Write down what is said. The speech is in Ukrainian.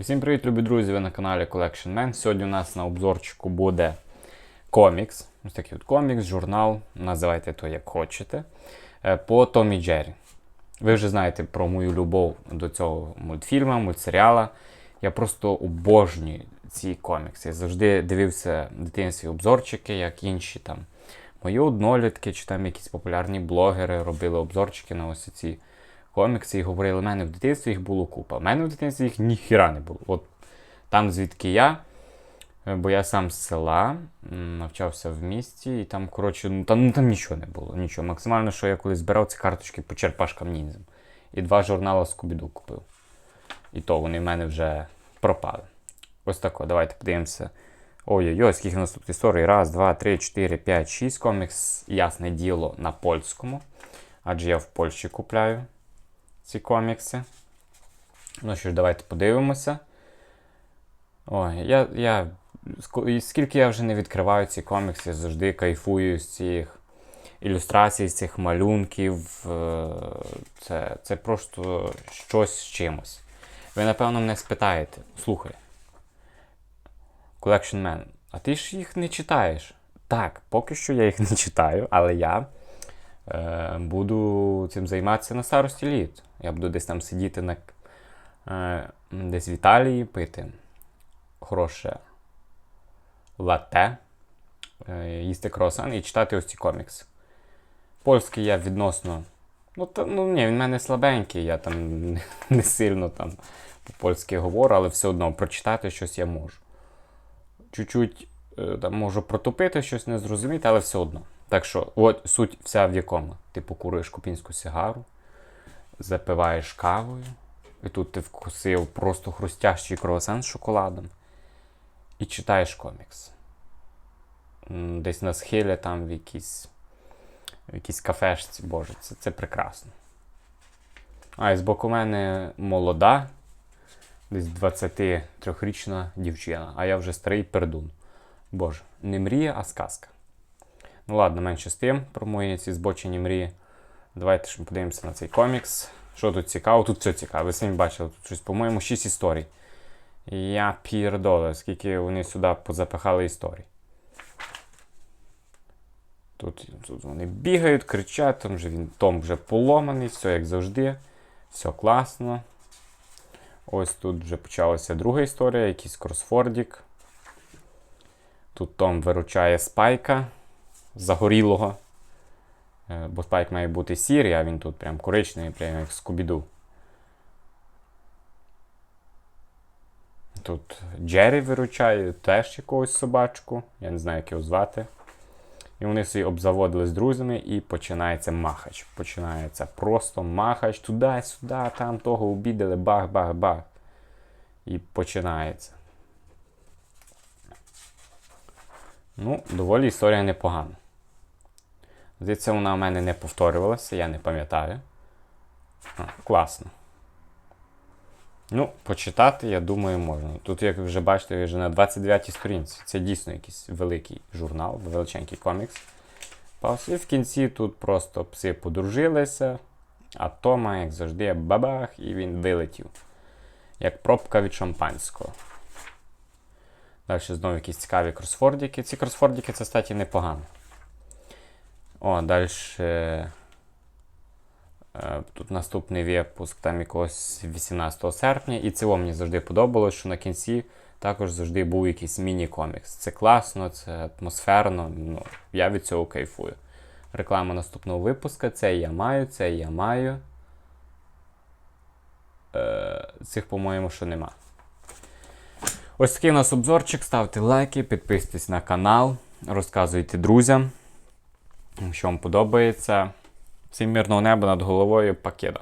Всім привіт, любі друзі! Ви на каналі Collection Man. Сьогодні у нас на обзорчику буде комікс. Ось такий от комікс, журнал, називайте то як хочете. е, По Томі Джері. Ви вже знаєте про мою любов до цього мультфільму, мультсеріала. Я просто обожнюю ці комікси. Я завжди дивився в дитинстві обзорчики, як інші там мої однолітки, чи там якісь популярні блогери робили обзорчики на ось ці комікси і говорили, у мене в дитинстві їх було купа. У мене в дитинстві їх ніхіра не було. От там, звідки я, е, бо я сам з села, навчався в місті, і там, коротше, ну там, ну, там нічого не було. Нічого. Максимально, що я колись збирав ці карточки по черпашкам ніндзям. І два журнали Скубіду купив. І то вони в мене вже пропали. Ось тако, давайте подивимося. Ой-ой-ой, скільки нас тут історій. Раз, два, три, чотири, п'ять, шість комікс. Ясне діло на польському. Адже я в Польщі купляю ці комікси. Ну що ж, давайте подивимося. Ой, я, я, скільки я вже не відкриваю ці комікси, я завжди кайфую з цих ілюстрацій, з цих малюнків. Е, Це, це просто щось з чимось. Ви, напевно, мене спитаєте, слухай, Collection Man, а ти ж їх не читаєш? Так, поки що я їх не читаю, але я буду цим займатися на старості літ. Я буду десь там сидіти на, е, десь в Італії, пити хороше латте, е, їсти круасан і читати ось ці комікси. Польський я відносно. Ну, та, ну ні, він в мене слабенький, я там не, не сильно там по-польськи говорю, але все одно прочитати щось я можу. Чуть-чуть е, там можу протупити, щось не зрозуміти, але все одно. Так що, от суть вся в якому. Ти покуриш купінську сигару, запиваєш кавою, і тут ти вкусив просто хрустящий круасан з шоколадом і читаєш комікс. Десь на схилі, там в якійсь, в якійсь кафешці, боже, це, це прекрасно. А, і з боку мене молода, десь 23-річна дівчина, а я вже старий пердун. Боже, не мрія, а сказка. Ну ладно, менше з тим про мої ці збочені мрії. Давайте ж ми подивимося на цей комікс. Що тут цікаво? Тут все цікаво. Ви самі бачили, тут щось, по-моєму, 6 історій. Я пірдоле, скільки вони сюди позапихали історій. Тут, тут вони бігають, кричать, там вже він Том вже поломаний, все як завжди. Все класно. Ось тут вже почалася друга історія, якийсь кросфордік. Тут Том виручає спайка загорілого. Е, Бо спайк має бути сірий, а він тут прям коричневий, прям як скубіду. Тут Джері виручає теж якогось собачку. Я не знаю, як його звати. І вони собі обзаводили з друзями, і починається махач. Починається просто махач туди-сюди, там того обідали, бах-бах-бах. І починається. Ну, доволі історія непогана. Здається, вона в мене не повторювалася, я не пам'ятаю. Класно. Ну, почитати, я думаю, можна. Тут, як ви вже бачите, я вже на 29-й сторінці. Це дійсно якийсь великий журнал, величенький комікс. І в кінці тут просто пси подружилися, а Тома, як завжди, бабах, і він вилетів. Як пробка від шампанського. Далі знову якісь цікаві кросфордики. Ці кросфордики це, кстати, непогано. О, далі. Е, тут наступний випуск там якогось 18 серпня. І це мені завжди подобалось, що на кінці також завжди був якийсь міні-комікс. Це класно, це атмосферно. Ну, я від цього кайфую. Реклама наступного випуска. Це я маю, це я маю. Е, цих, по-моєму, що нема. Ось такий у нас обзорчик. Ставте лайки, підписуйтесь на канал, розказуйте друзям, що вам подобається. Всім мирного неба над головою, пакета.